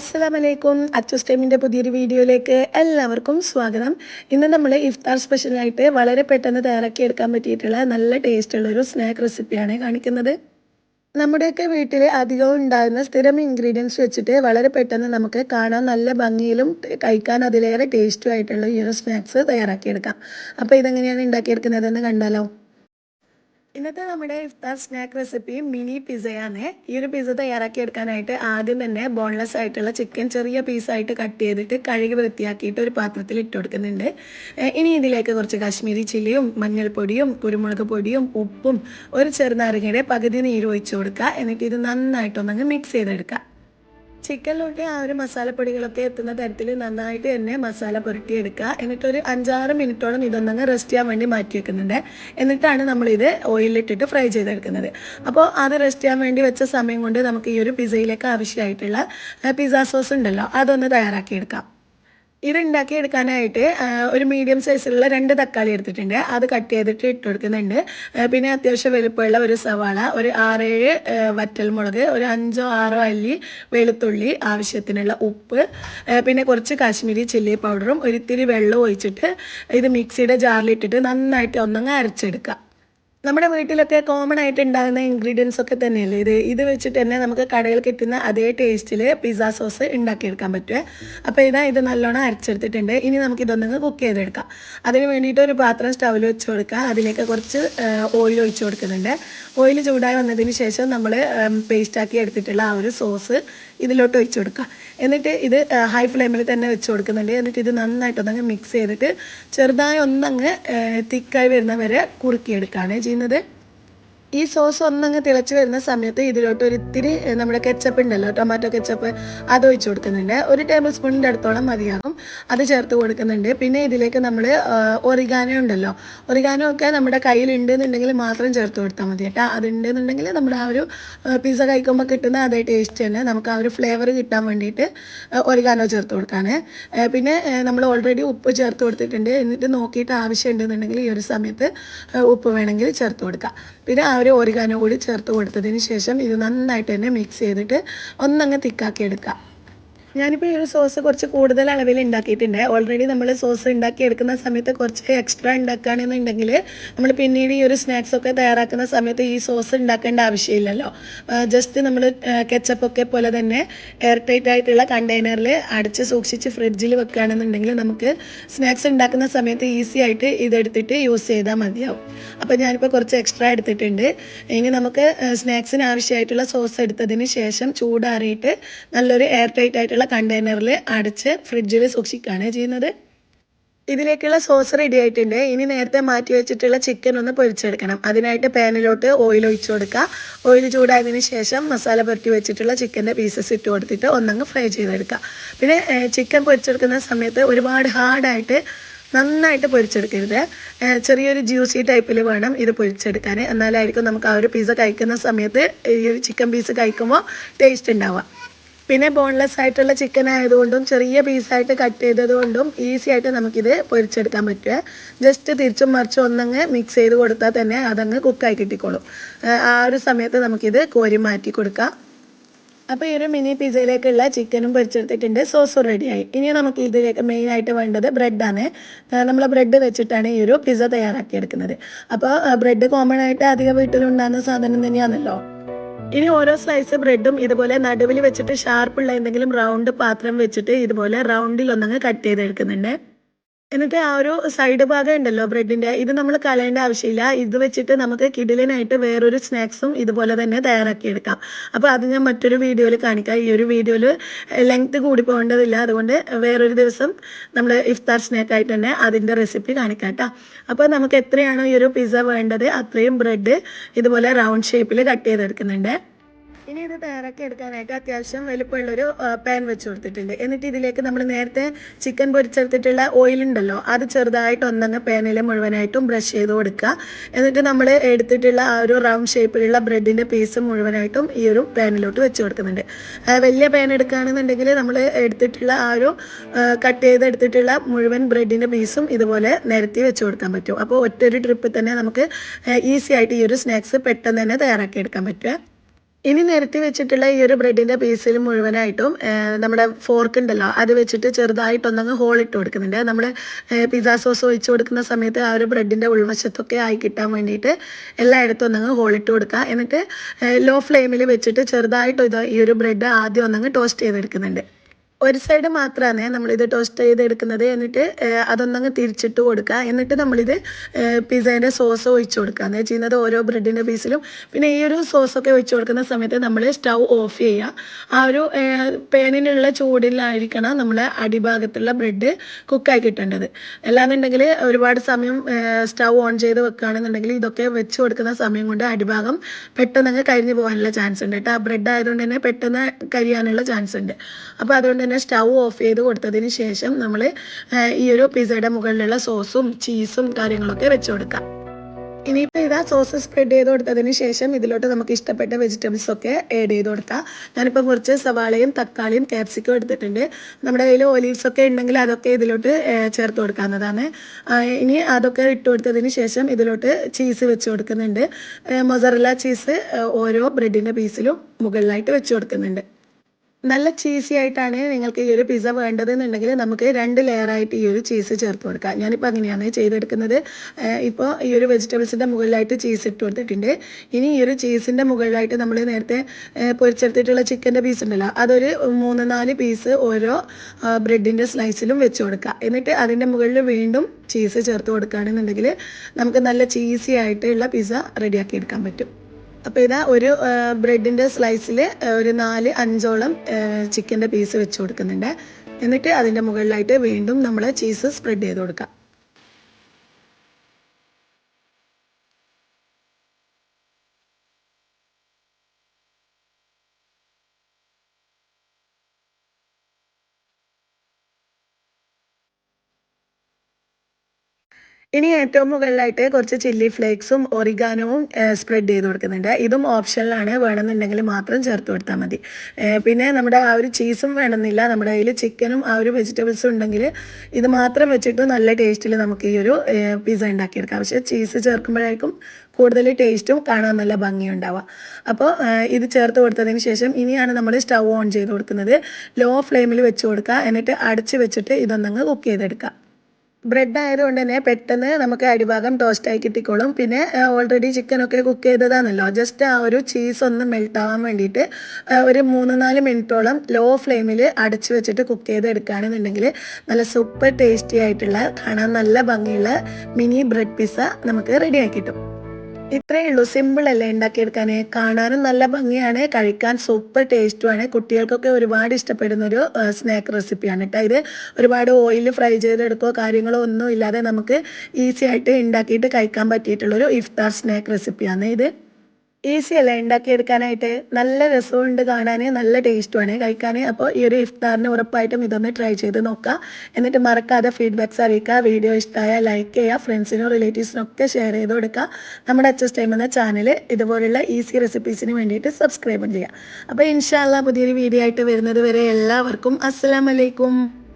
അസ്സലാം വലൈക്കും അച്ചൂസ് ടൈമിന്റെ പുതിയൊരു വീഡിയോയിലേക്ക് എല്ലാവർക്കും സ്വാഗതം. ഇന്ന് നമ്മൾ ഇഫ്താർ സ്പെഷ്യലായിട്ട് വളരെ പെട്ടെന്ന് തയ്യാറാക്കി എടുക്കാൻ പറ്റിയിട്ടുള്ള നല്ല ടേസ്റ്റുള്ളൊരു സ്നാക്ക് റെസിപ്പിയാണ് കാണിക്കുന്നത്. നമ്മുടെയൊക്കെ വീട്ടിൽ അധികവും ഉണ്ടാകുന്ന സ്ഥിരം ഇൻഗ്രീഡിയൻസ് വെച്ചിട്ട് വളരെ പെട്ടെന്ന് നമുക്ക് കാണാൻ നല്ല ഭംഗിയിലും കഴിക്കാൻ അതിലേറെ ടേസ്റ്റും ആയിട്ടുള്ള ഈ ഒരു സ്നാക്സ് തയ്യാറാക്കിയെടുക്കാം. അപ്പോൾ ഇതെങ്ങനെയാണ് ഉണ്ടാക്കിയെടുക്കുന്നതെന്ന് കണ്ടാലോ? ഇന്നത്തെ നമ്മുടെ ഇഫ്താർ സ്നാക്ക് റെസിപ്പി മിനി പിസയാണ് ഈ ഒരു പിസ തയ്യാറാക്കി എടുക്കാനായിട്ട് ആദ്യം തന്നെ ബോൺലെസ് ആയിട്ടുള്ള ചിക്കൻ ചെറിയ പീസായിട്ട് കട്ട് ചെയ്തിട്ട് കഴുകി വൃത്തിയാക്കിയിട്ട് ഒരു പാത്രത്തിൽ ഇട്ട് കൊടുക്കുന്നുണ്ട്. ഇനി ഇതിലേക്ക് കുറച്ച് കാശ്മീരി ചില്ലിയും മഞ്ഞൾപ്പൊടിയും കുരുമുളക് പൊടിയും ഉപ്പും ഒരു ചെറുനാരങ്ങയുടെ പകുതി നീര് ഒഴിച്ചു കൊടുക്കുക. എന്നിട്ട് ഇത് നന്നായിട്ടൊന്നങ്ങ് മിക്സ് ചെയ്തെടുക്കുക. ചിക്കനിലോട്ട് ആ ഒരു മസാലപ്പൊടികളൊക്കെ എത്തുന്ന തരത്തിൽ നന്നായിട്ട് തന്നെ മസാല പുരട്ടിയെടുക്കുക. എന്നിട്ടൊരു അഞ്ചാറ് മിനിറ്റോളം ഇതൊന്നങ്ങ് റെസ്റ്റ് ചെയ്യാൻ വേണ്ടി മാറ്റി വെക്കുന്നുണ്ട്. എന്നിട്ടാണ് നമ്മളിത് ഓയിലിട്ടിട്ട് ഫ്രൈ ചെയ്തെടുക്കുന്നത്. അപ്പോൾ അത് റെസ്റ്റ് ചെയ്യാൻ വേണ്ടി വെച്ച സമയം കൊണ്ട് നമുക്ക് ഈ ഒരു പിസയിലേക്ക് ആവശ്യമായിട്ടുള്ള പിസ്സ സോസ് ഉണ്ടല്ലോ അതൊന്ന് തയ്യാറാക്കിയെടുക്കാം. ഇത് ഉണ്ടാക്കി എടുക്കാനായിട്ട് ഒരു മീഡിയം സൈസിലുള്ള രണ്ട് തക്കാളി എടുത്തിട്ടുണ്ട്. അത് കട്ട് ചെയ്തിട്ട് ഇട്ട് കൊടുക്കുന്നുണ്ട്. പിന്നെ അത്യാവശ്യം വലുപ്പമുള്ള ഒരു സവാള ഒരു ആറേഴ് വറ്റൽ മുളക് ഒരു അഞ്ചോ ആറോ അല്ലി വെളുത്തുള്ളി ആവശ്യത്തിനുള്ള ഉപ്പ് പിന്നെ കുറച്ച് കാശ്മീരി ചില്ലി പൗഡറും ഒരിത്തിരി വെള്ളം ഒഴിച്ചിട്ട് ഇത് മിക്സിയുടെ ജാറിലിട്ടിട്ട് നന്നായിട്ട് ഒന്നങ്ങ് അരച്ചെടുക്കുക നമ്മുടെ വീട്ടിലൊക്കെ കോമൺ ആയിട്ട് ഉണ്ടാകുന്ന ഇൻഗ്രീഡിയൻസ് ഒക്കെ തന്നെയല്ലേ? ഇത് ഇത് വെച്ചിട്ട് തന്നെ നമുക്ക് കടയിൽ കിട്ടുന്ന അതേ ടേസ്റ്റിൽ പിസ്സ സോസ് ഉണ്ടാക്കിയെടുക്കാൻ പറ്റുമേ അപ്പോൾ ഇതാ ഇത് നല്ലോണം അരച്ചെടുത്തിട്ടുണ്ട്. ഇനി നമുക്ക് ഇതൊന്നും കുക്ക് ചെയ്തെടുക്കാം. അതിന് വേണ്ടിയിട്ട് ഒരു പാത്രം സ്റ്റൗവിൽ വെച്ച് കൊടുക്കുക അതിലേക്ക് കുറച്ച് ഓയിൽ ഒഴിച്ച് കൊടുക്കുന്നുണ്ട്. ഓയിൽ ചൂടായി വന്നതിന് ശേഷം നമ്മൾ പേസ്റ്റാക്കി എടുത്തിട്ടുള്ള ആ ഒരു സോസ് ഇതിലോട്ട് ഒഴിച്ചു കൊടുക്കുക. എന്നിട്ട് ഇത് ഹൈ ഫ്ലെയിമിൽ തന്നെ വെച്ച് കൊടുക്കുന്നുണ്ട്. എന്നിട്ട് ഇത് നന്നായിട്ടൊന്നങ്ങ് മിക്സ് ചെയ്തിട്ട് ചെറുതായി ഒന്നങ്ങ് തിക്കായി വരുന്ന വരെ കുറുക്കിയെടുക്കുകയാണ് ചെയ്യുന്നത്. ഈ സോസ് ഒന്നങ്ങ് തിളച്ച് വരുന്ന സമയത്ത് ഇതിലോട്ട് ഒരു ഇത്തിരി നമ്മുടെ കെച്ചപ്പ് ഉണ്ടല്ലോ ടൊമാറ്റോ കെച്ചപ്പ് അത് ഒഴിച്ചു കൊടുക്കുന്നുണ്ട്. ഒരു ടേബിൾ സ്പൂണിന്റെ അടുത്തോളം മതിയാകും. അത് ചേർത്ത് കൊടുക്കുന്നുണ്ട്. പിന്നെ ഇതിലേക്ക് നമ്മൾ ഒറിഗാനോ ഉണ്ടല്ലോ. ഒറിഗാനോ ഒക്കെ നമ്മുടെ കയ്യിലുണ്ട് എന്നുണ്ടെങ്കിൽ മാത്രം ചേർത്ത് കൊടുത്താൽ മതി കേട്ടോ. അതുണ്ടെന്നുണ്ടെങ്കിൽ നമ്മുടെ ആ ഒരു പിസ്സ കഴിക്കുമ്പോൾ കിട്ടുന്ന അതേ ടേസ്റ്റ് തന്നെ നമുക്ക് ആ ഒരു ഫ്ലേവർ കിട്ടാൻ വേണ്ടിയിട്ട് ഒറിഗാനോ ചേർത്ത് കൊടുക്കാണ് പിന്നെ നമ്മൾ ഓൾറെഡി ഉപ്പ് ചേർത്ത് കൊടുത്തിട്ടുണ്ട്. എന്നിട്ട് നോക്കിയിട്ട് ആവശ്യമുണ്ടെന്നുണ്ടെങ്കിൽ ഈ ഒരു സമയത്ത് ഉപ്പ് വേണമെങ്കിൽ ചേർത്ത് കൊടുക്കാം. പിന്നെ ഒരു ഓരിഗാനോ കൂടി ചേർത്ത് കൊടുത്തതിന് ശേഷം ഇത് നന്നായിട്ട് തന്നെ മിക്സ് ചെയ്തിട്ട് ഒന്നങ്ങ് തിക്കാക്കി എടുക്കുക ഞാനിപ്പോൾ ഈ ഒരു സോസ് കുറച്ച് കൂടുതൽ അളവിൽ ഉണ്ടാക്കിയിട്ടുണ്ട്. ഓൾറെഡി നമ്മൾ സോസ് ഉണ്ടാക്കി എടുക്കുന്ന സമയത്ത് കുറച്ച് എക്സ്ട്രാ ഉണ്ടാക്കുകയാണെന്നുണ്ടെങ്കിൽ നമ്മൾ പിന്നീട് ഈ ഒരു സ്നാക്സ് ഒക്കെ തയ്യാറാക്കുന്ന സമയത്ത് ഈ സോസ് ഉണ്ടാക്കേണ്ട ആവശ്യമില്ലല്ലോ. ജസ്റ്റ് നമ്മൾ കെച്ചപ്പൊക്കെ പോലെ തന്നെ എയർ ടൈറ്റ് ആയിട്ടുള്ള കണ്ടെയ്നറിൽ അടച്ച് സൂക്ഷിച്ച് ഫ്രിഡ്ജിൽ വെക്കുകയാണെന്നുണ്ടെങ്കിൽ നമുക്ക് സ്നാക്സ് ഉണ്ടാക്കുന്ന സമയത്ത് ഈസി ആയിട്ട് ഇതെടുത്തിട്ട് യൂസ് ചെയ്താൽ മതിയാവും. അപ്പോൾ ഞാനിപ്പോൾ കുറച്ച് എക്സ്ട്രാ എടുത്തിട്ടുണ്ട്. ഇനി നമുക്ക് സ്നാക്സിന് ആവശ്യമായിട്ടുള്ള സോസ് എടുത്തതിന് ശേഷം ചൂടാറിയിട്ട് നല്ലൊരു എയർ ടൈറ്റ് ആയിട്ടുള്ള കണ്ടെയ്നറിൽ അടച്ച് ഫ്രിഡ്ജിൽ സൂക്ഷിക്കുകയാണ് ചെയ്യുന്നത്. ഇതിലേക്കുള്ള സോസ് റെഡി ആയിട്ടുണ്ട്. ഇനി നേരത്തെ മാറ്റി വെച്ചിട്ടുള്ള ചിക്കൻ ഒന്ന് പൊരിച്ചെടുക്കണം. അതിനായിട്ട് പാനിലോട്ട് ഓയിൽ ഒഴിച്ചു കൊടുക്കുക. ഓയിൽ ചൂടായതിന് ശേഷം മസാല പുരട്ടി വെച്ചിട്ടുള്ള ചിക്കന്റെ പീസസ് ഇട്ട് കൊടുത്തിട്ട് ഒന്നങ്ങ് ഫ്രൈ ചെയ്തെടുക്കുക. പിന്നെ ചിക്കൻ പൊരിച്ചെടുക്കുന്ന സമയത്ത് ഒരുപാട് ഹാർഡായിട്ട് നന്നായിട്ട് പൊരിച്ചെടുക്കരുത്. ചെറിയൊരു ജ്യൂസി ടൈപ്പിൽ വേണം ഇത് പൊരിച്ചെടുക്കാൻ. എന്നാലായിരിക്കും നമുക്ക് ആ ഒരു പീസ് കഴിക്കുന്ന സമയത്ത് ഈ ചിക്കൻ പീസ് കഴിക്കുമ്പോൾ ടേസ്റ്റ് ഉണ്ടാവുക. പിന്നെ ബോൺലെസ് ആയിട്ടുള്ള ചിക്കൻ ആയതുകൊണ്ടും ചെറിയ പീസായിട്ട് കട്ട് ചെയ്തത് കൊണ്ടും ഈസി ആയിട്ട് നമുക്കിത് പൊരിച്ചെടുക്കാൻ പറ്റുക ജസ്റ്റ് തിരിച്ചും മറിച്ചും ഒന്നങ്ങ് മിക്സ് ചെയ്ത് കൊടുത്താൽ തന്നെ അതങ്ങ് കുക്കായി കിട്ടിക്കോളും. ആ ഒരു സമയത്ത് നമുക്കിത് കോരി മാറ്റി കൊടുക്കാം. അപ്പോൾ ഈ ഒരു മിനി പിസയിലേക്കുള്ള ചിക്കനും പൊരിച്ചെടുത്തിട്ടുണ്ട്. സോസും റെഡിയായി ഇനി നമുക്ക് ഇതിലേക്ക് മെയിനായിട്ട് വേണ്ടത് ബ്രെഡാണ് നമ്മൾ ബ്രെഡ് വെച്ചിട്ടാണ് ഈ ഒരു പിസ തയ്യാറാക്കിയെടുക്കുന്നത്. അപ്പോൾ ബ്രെഡ് കോമൺ ആയിട്ട് അധികം വീട്ടിലുണ്ടാകുന്ന സാധനം തന്നെയാണല്ലോ. ഇനി ഓരോ സ്ലൈസ് ബ്രെഡും ഇതുപോലെ നടുവിൽ വെച്ചിട്ട് ഷാർപ്പുള്ള എന്തെങ്കിലും റൗണ്ട് പാത്രം വെച്ചിട്ട് ഇതുപോലെ റൗണ്ടിൽ ഒന്നങ്ങ് കട്ട് ചെയ്തെടുക്കുന്നുണ്ട്. എന്നിട്ട് ആ ഒരു സൈഡ് ഭാഗം ഉണ്ടല്ലോ ബ്രെഡിന്റെ ഇത് നമ്മൾ കളയേണ്ട ആവശ്യമില്ല. ഇത് വെച്ചിട്ട് നമുക്ക് കിഡിലിനായിട്ട് വേറൊരു സ്നാക്സും ഇതുപോലെ തന്നെ തയ്യാറാക്കിയെടുക്കാം അപ്പോൾ അത് ഞാൻ മറ്റൊരു വീഡിയോയിൽ കാണിക്കാം. ഈ ഒരു വീഡിയോയിൽ ലെങ്ത് കൂടി പോകേണ്ടതില്ല. അതുകൊണ്ട് വേറൊരു ദിവസം നമ്മൾ ഇഫ്താർ സ്നാക്ക് ആയിട്ട് തന്നെ അതിന്റെ റെസിപ്പി കാണിക്കാം കേട്ടോ അപ്പോൾ നമുക്ക് എത്രയാണോ ഈ ഒരു പിസ്സ വേണ്ടത് അത്രയും ബ്രെഡ് ഇതുപോലെ റൗണ്ട് ഷേപ്പിൽ കട്ട് ചെയ്തെടുക്കുന്നുണ്ട്. ഇനി ഇത് തയ്യാറാക്കി എടുക്കാനായിട്ട് അത്യാവശ്യം വലുപ്പമുള്ളൊരു പാൻ വെച്ച് കൊടുത്തിട്ടുണ്ട്. എന്നിട്ട് ഇതിലേക്ക് നമ്മൾ നേരത്തെ ചിക്കൻ പൊരിച്ചെടുത്തിട്ടുള്ള ഓയിൽ ഉണ്ടല്ലോ അത് ചെറുതായിട്ട് ഒന്നങ്ങ് പാനിൽ മുഴുവനായിട്ടും ബ്രഷ് ചെയ്ത് കൊടുക്കുക. എന്നിട്ട് നമ്മൾ എടുത്തിട്ടുള്ള ആ ഒരു റൗണ്ട് ഷേപ്പിലുള്ള ബ്രെഡിന്റെ പീസ് മുഴുവനായിട്ടും ഈ ഒരു പാനിലോട്ട് വെച്ച് കൊടുക്കുന്നുണ്ട്. വലിയ പാൻ എടുക്കുകയാണെന്നുണ്ടെങ്കിൽ നമ്മൾ എടുത്തിട്ടുള്ള ആ ഒരു കട്ട് ചെയ്ത് എടുത്തിട്ടുള്ള മുഴുവൻ ബ്രെഡിന്റെ പീസും ഇതുപോലെ നിരത്തി വെച്ച് കൊടുക്കാൻ പറ്റും. അപ്പോൾ ഒറ്റൊരു ട്രിപ്പിൽ തന്നെ നമുക്ക് ഈസി ആയിട്ട് ഈ ഒരു സ്നാക്സ് പെട്ടെന്ന് തന്നെ തയ്യാറാക്കി എടുക്കാൻ പറ്റുക. ഇനി നിരത്തി വെച്ചിട്ടുള്ള ഈ ഒരു ബ്രെഡിന്റെ പീസിൽ മുഴുവനായിട്ടും നമ്മുടെ ഫോർക്ക് ഉണ്ടല്ലോ അത് വെച്ചിട്ട് ചെറുതായിട്ടൊന്നങ്ങ് ഹോൾ ഇട്ട് കൊടുക്കുന്നുണ്ട്. നമ്മൾ പിസ്സ സോസ് ഒഴിച്ച് കൊടുക്കുന്ന സമയത്ത് ആ ഒരു ബ്രെഡിന്റെ ഉൾവശത്തൊക്കെ ആയി കിട്ടാൻ വേണ്ടിയിട്ട് എല്ലായിടത്തും ഒന്നങ്ങ് ഹോൾ ഇട്ട് കൊടുക്കുക. എന്നിട്ട് ലോ ഫ്ലെയിമിൽ വെച്ചിട്ട് ചെറുതായിട്ട് ഇത് ഈ ഒരു ബ്രെഡ് ആദ്യം ഒന്നങ്ങ് ടോസ്റ്റ് ചെയ്തെടുക്കുന്നുണ്ട്. ഒരു സൈഡ് മാത്രമാണ് നമ്മളിത് ടോസ്റ്റ് ചെയ്തെടുക്കുന്നത്. എന്നിട്ട് അതൊന്നങ്ങ് തിരിച്ചിട്ട് കൊടുക്കുക എന്നിട്ട് നമ്മളിത് പിസ്സേന്റെ സോസ് ഒഴിച്ചു കൊടുക്കുക എന്ന് ചെയ്യുന്നത് ഓരോ ബ്രെഡിന്റെ പീസിലും പിന്നെ ഈ ഒരു സോസൊക്കെ ഒഴിച്ചു കൊടുക്കുന്ന സമയത്ത് നമ്മൾ സ്റ്റൗ ഓഫ് ചെയ്യുക ആ ഒരു പേനിനുള്ള ചൂടിലായിരിക്കണം നമ്മൾ അടിഭാഗത്തുള്ള ബ്രെഡ് കുക്കായി കിട്ടേണ്ടത്. അല്ലാന്നുണ്ടെങ്കിൽ ഒരുപാട് സമയം സ്റ്റൗ ഓൺ ചെയ്ത് വെക്കുകയാണെന്നുണ്ടെങ്കിൽ ഇതൊക്കെ വെച്ച് കൊടുക്കുന്ന സമയം കൊണ്ട് അടിഭാഗം പെട്ടെന്ന് കരിഞ്ഞു പോകാനുള്ള ചാൻസ് ഉണ്ട്. കേട്ടോ ആ ബ്രെഡ് ആയതുകൊണ്ട് തന്നെ പെട്ടെന്ന് കരിയാനുള്ള ചാൻസ് ഉണ്ട്. അപ്പോൾ അതുകൊണ്ട് തന്നെ സ്റ്റൗ ഓഫ് ചെയ്ത് കൊടുത്തതിന് ശേഷം നമ്മൾ ഈ ഒരു പിസയുടെ മുകളിലുള്ള സോസും ചീസും കാര്യങ്ങളൊക്കെ വെച്ച് കൊടുക്കാം. ഇനിയിപ്പോൾ ഇതാ സോസ് സ്പ്രെഡ് ചെയ്ത് കൊടുത്തതിന് ശേഷം ഇതിലോട്ട് നമുക്ക് ഇഷ്ടപ്പെട്ട വെജിറ്റബിൾസ് ഒക്കെ ആഡ് ചെയ്ത് കൊടുക്കാം ഞാനിപ്പോൾ കുറച്ച് സവാളയും തക്കാളിയും ക്യാപ്സിക്കും എടുത്തിട്ടുണ്ട്. നമ്മുടെ കയ്യിൽ ഒലീവ്സ് ഒക്കെ ഉണ്ടെങ്കിൽ അതൊക്കെ ഇതിലോട്ട് ചേർത്ത് കൊടുക്കാവുന്നതാണ്. ഇനി അതൊക്കെ ഇട്ട് കൊടുത്തതിന് ശേഷം ഇതിലോട്ട് ചീസ് വെച്ച് കൊടുക്കുന്നുണ്ട്. മൊസറല്ല ചീസ് ഓരോ ബ്രെഡിന്റെ പീസിലും മുകളിലായിട്ട് വെച്ച് കൊടുക്കുന്നുണ്ട്. നല്ല ചീസി ആയിട്ടാണ് നിങ്ങൾക്ക് ഈ ഒരു പിസ്സ വേണ്ടതെന്നുണ്ടെങ്കിൽ നമുക്ക് രണ്ട് ലെയറായിട്ട് ഈ ഒരു ചീസ് ചേർത്ത് കൊടുക്കാം. ഞാനിപ്പോൾ അങ്ങനെയാണ് ചെയ്തെടുക്കുന്നത്. ഇപ്പോൾ ഈ ഒരു വെജിറ്റബിൾസിന്റെ മുകളിലായിട്ട് ചീസ് ഇട്ട് കൊടുത്തിട്ടുണ്ട്. ഇനി ഈ ഒരു ചീസിന്റെ മുകളിലായിട്ട് നമ്മൾ നേരത്തെ പൊരിച്ചെടുത്തിട്ടുള്ള ചിക്കന്റെ പീസ് ഉണ്ടല്ലോ അതൊരു മൂന്ന് നാല് പീസ് ഓരോ ബ്രെഡിന്റെ സ്ലൈസിലും വെച്ച് കൊടുക്കുക. എന്നിട്ട് അതിന്റെ മുകളിൽ വീണ്ടും ചീസ് ചേർത്ത് കൊടുക്കുകയാണെന്നുണ്ടെങ്കിൽ നമുക്ക് നല്ല ചീസി ആയിട്ടുള്ള പിസ്സ റെഡിയാക്കി എടുക്കാൻ പറ്റും. അപ്പോൾ ഇതാ ഒരു ബ്രെഡിന്റെ സ്ലൈസിൽ ഒരു നാല് അഞ്ചോളം ചിക്കന്റെ പീസ് വെച്ച് കൊടുക്കുന്നുണ്ട്. എന്നിട്ട് അതിന്റെ മുകളിലായിട്ട് വീണ്ടും നമ്മൾ ചീസ് സ്പ്രെഡ് ചെയ്ത് കൊടുക്കാം. ഇനി ഏറ്റവും മുകളിലായിട്ട് കുറച്ച് ചില്ലി ഫ്ലേക്സും ഒറിഗാനവും സ്പ്രെഡ് ചെയ്ത് കൊടുക്കുന്നുണ്ട്. ഇതും ഓപ്ഷനിലാണ് വേണമെന്നുണ്ടെങ്കിൽ മാത്രം ചേർത്ത് കൊടുത്താൽ മതി. പിന്നെ നമ്മുടെ ആ ഒരു ചീസും വേണമെന്നില്ല. നമ്മുടെ കയ്യിൽ ചിക്കനും ആ ഒരു വെജിറ്റബിൾസും ഉണ്ടെങ്കിൽ ഇത് മാത്രം വെച്ചിട്ട് നല്ല ടേസ്റ്റിൽ നമുക്ക് ഈ ഒരു പിസ്സ ഉണ്ടാക്കിയെടുക്കാം. പക്ഷേ ചീസ് ചേർക്കുമ്പോഴേക്കും കൂടുതൽ ടേസ്റ്റും കാണാൻ നല്ല ഭംഗിയും ഭംഗിയുണ്ടാവുക അപ്പോൾ ഇത് ചേർത്ത് കൊടുത്തതിന് ശേഷം ഇനിയാണ് നമ്മൾ സ്റ്റൗ ഓൺ ചെയ്ത് കൊടുക്കുന്നത്. ലോ ഫ്ലെയിമിൽ വെച്ച് കൊടുക്കുക. എന്നിട്ട് അടച്ച് വെച്ചിട്ട് ഇതൊന്നങ്ങ് കുക്ക് ചെയ്തെടുക്കുക. ബ്രെഡ് ആയതുകൊണ്ട് തന്നെ പെട്ടെന്ന് നമുക്ക് അടിഭാഗം ടോസ്റ്റായി കിട്ടിക്കോളും. പിന്നെ ഓൾറെഡി ചിക്കനൊക്കെ കുക്ക് ചെയ്തതാണല്ലോ. ജസ്റ്റ് ആ ഒരു ചീസ് ഒന്ന് മെൽട്ട് ആവാൻ വേണ്ടിയിട്ട് ഒരു മൂന്ന് നാല് മിനിറ്റോളം ലോ ഫ്ലെയിമിൽ അടച്ച് വെച്ചിട്ട് കുക്ക് ചെയ്തെടുക്കുകയാണെന്നുണ്ടെങ്കിൽ നല്ല സൂപ്പർ ടേസ്റ്റി ആയിട്ടുള്ള കാണാൻ നല്ല ഭംഗിയുള്ള മിനി ബ്രെഡ് പിസ്സ നമുക്ക് റെഡിയാക്കി കിട്ടും. ഇത്രയേ ഉള്ളൂ. സിമ്പിൾ അല്ലേ ഉണ്ടാക്കിയെടുക്കാൻ കാണാനും നല്ല ഭംഗിയാണ്. കഴിക്കാൻ സൂപ്പർ ടേസ്റ്റുമാണ് കുട്ടികൾക്കൊക്കെ ഒരുപാട് ഇഷ്ടപ്പെടുന്ന ഒരു സ്നാക്ക് റെസിപ്പിയാണ് കേട്ടോ ഇത്. ഒരുപാട് ഓയിൽ ഫ്രൈ ചെയ്തെടുക്കോ കാര്യങ്ങളോ ഒന്നും ഇല്ലാതെ നമുക്ക് ഈസി ആയിട്ട് ഉണ്ടാക്കിയിട്ട് കഴിക്കാൻ പറ്റിയിട്ടുള്ളൊരു ഇഫ്താർ സ്നാക്ക് റെസിപ്പിയാണ് ഇത്. ഈസി അല്ലേ? ഉണ്ടാക്കിയെടുക്കാനായിട്ട് നല്ല രസമുണ്ട് കാണാൻ നല്ല ടേസ്റ്റുമാണ് കഴിക്കാൻ അപ്പോൾ ഈ ഒരു ഇഫ്താറിന് ഉറപ്പായിട്ടും ഇതൊന്ന് ട്രൈ ചെയ്ത് നോക്കുക. എന്നിട്ട് മറക്കാതെ ഫീഡ്ബാക്ക്സ് അറിയിക്കുക. വീഡിയോ ഇഷ്ടമായ ലൈക്ക് ചെയ്യുക. ഫ്രണ്ട്സിനും റിലേറ്റീവ്സിനും ഒക്കെ ഷെയർ ചെയ്ത് കൊടുക്കുക. നമ്മുടെ അച്ചസ് ടൈം എന്ന ചാനൽ ഇതുപോലുള്ള ഈസി റെസിപ്പീസിന് വേണ്ടിയിട്ട് സബ്സ്ക്രൈബ് ചെയ്യുക. അപ്പോൾ ഇൻഷാല്ല പുതിയൊരു വീഡിയോ ആയിട്ട് വരുന്നത് വരെ എല്ലാവർക്കും അസ്സാം വലൈക്കും